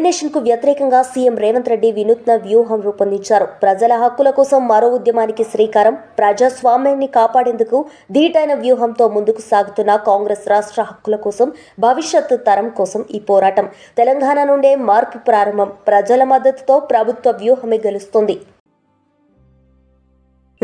Delimitation వ్యతిరేకంగా CM Revanth Reddy వినూత్న వ్యూహం రూపొందించారు. ప్రజల హక్కుల కోసం మరో ఉద్యమానికి శ్రీకారం ప్రజాస్వామ్యాన్ని కాపాడేందుకు ధీటైన వ్యూహంతో ముందుకు సాగుతున్న కాంగ్రెస్ రాష్ట్ర హక్కుల కోసం భవిష్యత్తు తరం కోసం ఈ పోరాటం. తెలంగాణ నుండే మార్పు ప్రారంభం. ప్రజల మద్దతుతో ప్రభుత్వ వ్యూహమే గెలుస్తుంది.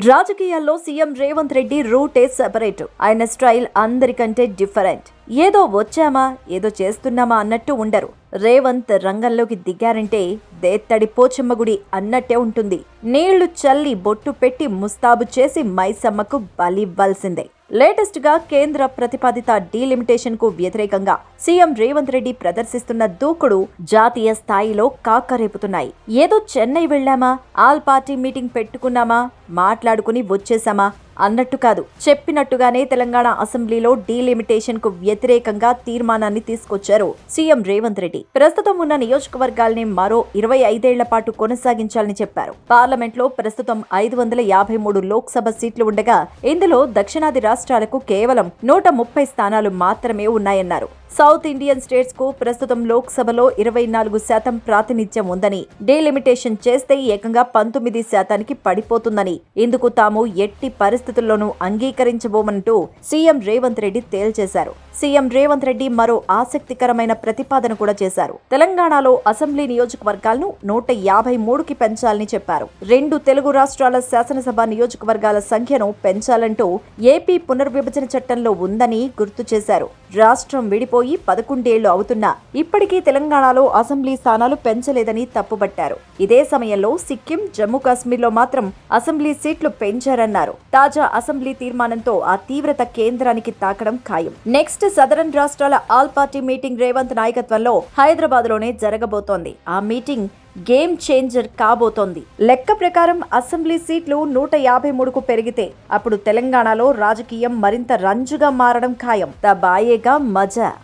రాజకీయాల్లో సీఎం రేవంత్ రెడ్డి రూటే సెపరేట్. ఆయన స్టైల్ అందరికంటే డిఫరెంట్. ఏదో వచ్చామా ఏదో చేస్తున్నామా అన్నట్టు ఉండరు. రేవంత్ రంగంలోకి దిగారంటే దేత్తడి పోచమ్మగుడి అన్నట్టే ఉంటుంది. నీళ్ళు చల్లి బొట్టు పెట్టి ముస్తాబు చేసి మైసమ్మకు బలివ్వాల్సిందే లేటెస్ట్గా కేంద్ర ప్రతిపాదిత డీలిమిటేషన్కు వ్యతిరేకంగా సీఎం రేవంత్ రెడ్డి ప్రదర్శిస్తున్న దూకుడు జాతీయ స్థాయిలో కాకరేపుతున్నాయి. ఏదో చెన్నై వెళ్ళామా? ఆల్ పార్టీ మీటింగ్ పెట్టుకున్నామా? మాట్లాడుకుని వచ్చేసామా? అన్నట్టు కాదు. చెప్పినట్టుగానే తెలంగాణ అసెంబ్లీలో డీలిమిటేషన్కు వ్యతిరేకంగా తీర్మానాన్ని తీసుకొచ్చారు సీఎం రేవంత్ రెడ్డి. ప్రస్తుతం ఉన్న నియోజకవర్గాల్ని మరో ఇరవై ఐదేళ్ళ పాటు కొనసాగించాలని చెప్పారు. పార్లమెంట్లో ప్రస్తుతం ఐదు వందల యాభై మూడు లోక్సభ సీట్లు ఉండగా ఇందులో దక్షిణాది రాష్ట్రాలకు కేవలం నూట ముప్పై స్థానాలు మాత్రమే ఉన్నాయన్నారు. సౌత్ ఇండియన్ స్టేట్స్కు ప్రస్తుతం లోక్సభలో ఇరవై నాలుగు శాతం ప్రాతినిధ్యం ఉందని డీలిమిటేషన్ చేస్తే ఏకంగా పంతొమ్మిది శాతానికి పడిపోతుందని. ఇందుకు తాము ఎట్టి పరిస్థితుల్లోనూ అంగీకరించబోమంటూ సీఎం రేవంత్ రెడ్డి తేల్చేశారు. సీఎం రేవంత్ రెడ్డి మరో ఆసక్తికరమైన ప్రతిపాదన కూడా చేశారు. తెలంగాణలో అసెంబ్లీ నియోజకవర్గాలను నూట యాభై మూడుకి పెంచాలని చెప్పారు. రెండు తెలుగు రాష్ట్రాల శాసనసభ నియోజకవర్గాల సంఖ్యను పెంచాలంటూ ఏపీ పునర్విభజన చట్టంలో ఉందని గుర్తు చేశారు. రాష్ట్రం విడిపోయి పదకొండేళ్ళు అవుతున్నా ఇప్పటికీ తెలంగాణలో అసెంబ్లీ స్థానాలు పెంచలేదని తప్పుబట్టారు. ఇదే సమయంలో సిక్కిం జమ్మూ కాశ్మీర్లో మాత్రం అసెంబ్లీ సీట్లు పెంచారన్నారు. తాజా అసెంబ్లీ తీర్మానంతో ఆ తీవ్రత కేంద్రానికి తాకడం ఖాయం. నెక్స్ట్ సదరన్ రాష్ట్రాల ఆల్ పార్టీ మీటింగ్ రేవంత్ నాయకత్వంలో హైదరాబాద్లోనే జరగబోతోంది. ఆ మీటింగ్ గేమ్ చేంజర్ కాబోతోంది. లెక్క ప్రకారం అసెంబ్లీ సీట్లు నూట యాభై మూడుకు పెరిగితే అప్పుడు తెలంగాణలో రాజకీయం మరింత రంజుగా మారడం ఖాయం. ద బాయేగా మజా.